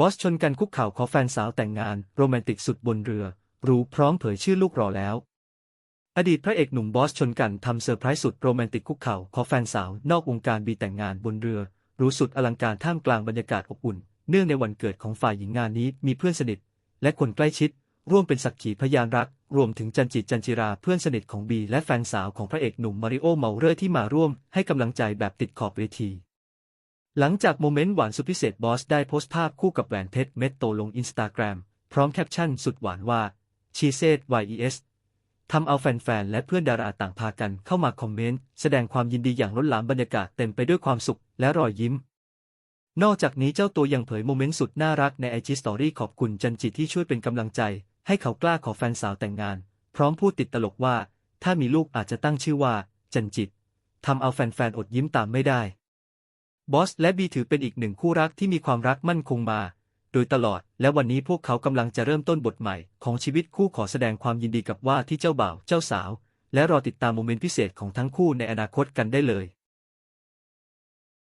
บอสชนกันคุกเข่าขอแฟนสาวแต่งงานโรแมนติกสุดบนเรือ รู้พร้อมเผยชื่อลูกรอแล้ว อดีตพระเอกหนุ่มบอสชนกันทำเซอร์ไพรส์สุดโรแมนติกคุกเข่าขอแฟนสาวนอกวงการบีแต่งงานบนเรือหรู้สุดอลังการท่ามกลางบรรยากาศอบอุ่น เนื่องในวันเกิดของฝ่ายหญิงงานนี้มีเพื่อนสนิท และคนใกล้ชิด ร่วมเป็นสักขีพยานรัก รวมถึงจันจิจันจิราเพื่อนสนิทของบีและแฟนสาวของพระเอกหนุ่มมาริโอเมาเรอร์ที่มาร่วมให้กำลังใจแบบติดขอบเวที หลังจากโมเมนต์หวานสุดพิเศษบอสได้โพสต์ภาพคู่กับแหวนเพชรเม็ดโตลงอินสตาแกรมพร้อมแคปชั่นสุดหวานว่าชีเซต YES ทำเอาแฟนๆ และเพื่อนดาราต่างพากันเข้ามาคอมเมนต์ แสดงความยินดีอย่างล้นหลามบรรยากาศเต็มไปด้วยความสุขและรอยยิ้ม นอกจากนี้เจ้าตัวยังเผยโมเมนต์สุดน่ารักในไอจีสตอรี่ขอบคุณจันจิที่ช่วยเป็นกำลังใจ ให้เขากล้าขอแฟนสาวแต่งงาน พร้อมพูดติดตลกว่า ถ้ามีลูกอาจจะตั้งชื่อว่า จันจิตทำเอาแฟนๆ อดยิ้มตามไม่ได้ บอสและบีถือเป็นอีกหนึ่งคู่รักที่มีความรักมั่นคงมา โดยตลอด และวันนี้พวกเขากำลังจะเริ่มต้นบทใหม่ ของชีวิตคู่ขอแสดงความยินดีกับว่าที่เจ้าบ่าวเจ้าสาว และรอติดตามโมเมนต์พิเศษของทั้งคู่ในอนาคตกันได้เลย